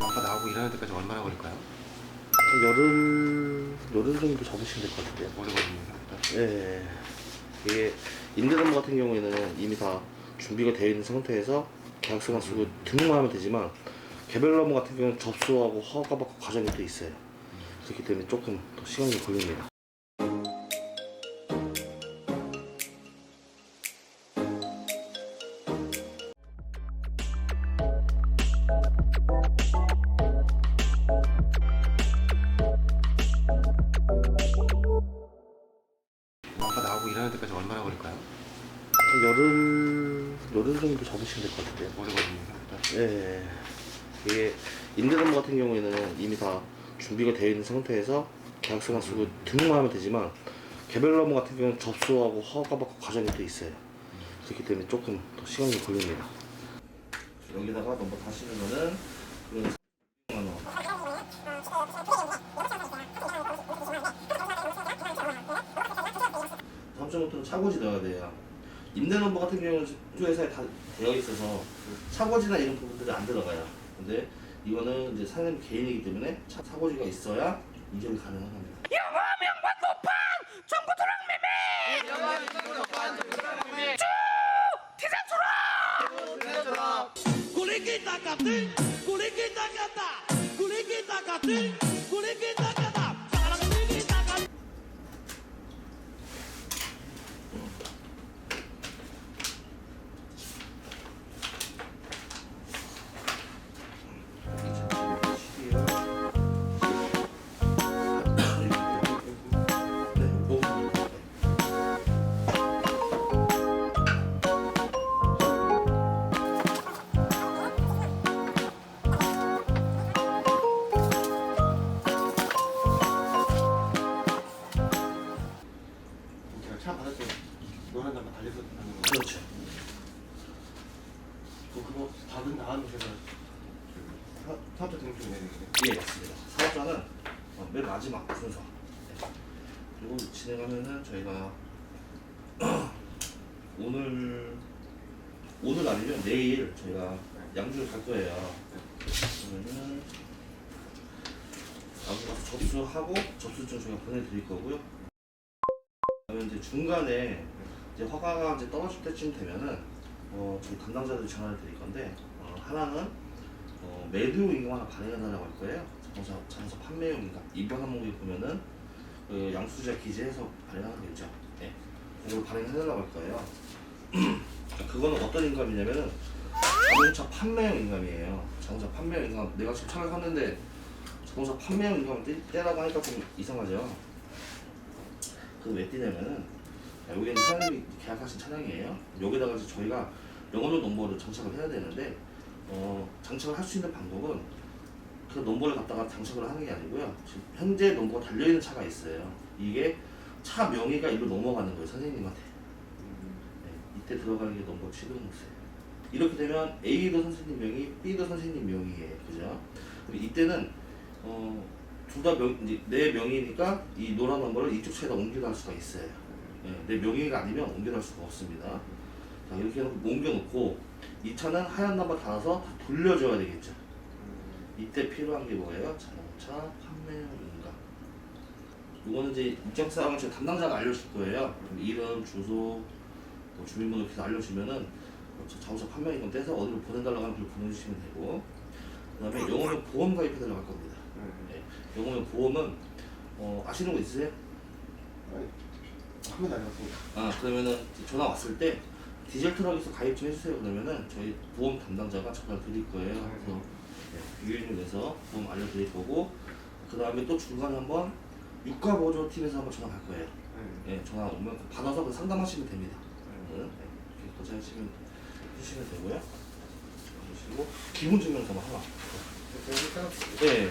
아까 나오고 일하는 데까지 얼마나 걸릴까요? 열흘 열흘 정도 잡으시면 될 것 같은데요. 오래 걸리는 생각보다. 예. 이게 임대건물 같은 경우에는 이미 다 준비가 되어 있는 상태에서 계약서만 쓰고 등록만 하면 되지만 개별 업무 같은 경우는 접수하고 허가 받고 과정이 또 있어요. 그렇기 때문에 조금 더 시간이 걸립니다. 일하는 데까지 얼마나 걸릴까요? 열흘 열흘 정도 잡으시면 될 것 같은데요. 오래 걸리는 생각보다. 예. 이게 임대건물 같은 경우에는 이미 다 준비가 되어 있는 상태에서 계약서만 쓰고 등록만 하면 되지만 개별 업무 같은 경우는 접수하고 허가받고 과정이 또 있어요. 그렇기 때문에 조금 더 시간이 걸립니다. 여기다가 넘버 거는 이건 3만 원. 다음 주부터는 넣어야 돼요. 임대 넘버 같은 경우는 주회사에 다 되어 있어서 차고지나 이런 부분들이 안 들어가요. 근데 이거는 이제 사장님 개인이기 때문에 차, 차고지가 있어야 이적이 가능한 겁니다. Kulikita kati, kulikita kata, kulikita kati, kulikita 받은 다음에 제가 그 사- 사업자 등록 좀 내야 되겠네요. 예, 맞습니다. 사업자는 어, 맨 마지막 순서. 네. 그리고 진행하면은 저희가 오늘 오늘 아니면 내일 저희가 양주를 갈 거예요. 그러면은 양주 가서 접수하고 접수증 저희가 보내드릴 거고요. 그러면 이제 중간에 이제 허가가 이제 떨어질 때쯤 되면은 어, 저희 담당자들이 전화를 드릴 건데 어, 하나는 어, 매도용 인감 하나 발행해달라고 할 거예요. 자동차, 판매용 인감. 이번 항목에 보면은 그 양수자 기재해서 발행하는 게 있죠. 네. 그걸 발행해달라고 할 거예요. 그거는 어떤 인감이냐면은 자동차 판매용 인감이에요. 자동차 판매용 인감. 내가 지금 차를 샀는데 자동차 판매용 인감을 떼, 떼라고 하니까 좀 이상하죠. 그거 왜 떼냐면은 자, 여기는 사장님이 계약하신 차량이에요. 여기다가 이제 저희가 영업용 넘버를 장착을 해야 되는데 어, 장착을 할 수 있는 방법은 그 넘버를 갖다가 장착을 하는 게 아니고요. 지금 현재 넘버가 달려있는 차가 있어요. 이게 차 명의가 일로 넘어가는 거예요, 선생님한테. 네, 이때 들어가는 게 넘버 취등록세예요. 이렇게 되면 A도 선생님 명의, B도 선생님 명의예요. 그죠? 이때는 어, 둘다 내 명의니까 이 노란 넘버를 이쪽 차에다 옮겨갈 수가 있어요. 예, 내 명의가 아니면 옮겨갈 수가 없습니다. 자, 이렇게 해놓고 옮겨놓고 이 차는 하얀 넘버 달아서 다 돌려줘야 되겠죠. 이때 필요한 게 뭐예요? 자동차 판매용인가. 이거는 이제 입장사항을 제 담당자가 알려줄 거예요. 그럼 이름, 주소, 뭐 주민번호 이렇게 알려주면은 자동차 판매용인 떼서 어디로 보내달라고 하면 그걸 보내주시면 되고 그 다음에 영어면 보험 가입해 달라고 할 겁니다. 네. 영어면 보험은 어, 아시는 거 있으세요? 안 해봤습니다. 아 그러면은 전화 왔을 때 디젤 트럭에서 가입 좀 해주세요 그러면은 저희 보험 담당자가 전화 드릴 거예요. 그래서 네, 비교인을 내서 보험 알려드릴 거고 그 다음에 또 중간에 한번 유가 보조 팀에서 한번 전화 갈 거예요. 네. 네, 전화 오면 받아서 그 상담하시면 됩니다. 네, 네, 이렇게 거절하시면 해주시면 되고요. 그리고 기본 증명서만 하나. 네,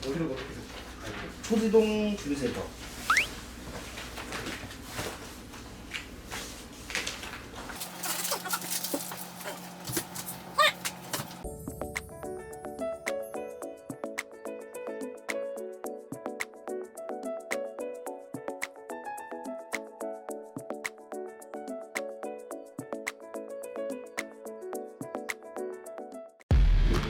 어디로 어떻게 갈까요? 초지동 주민센터.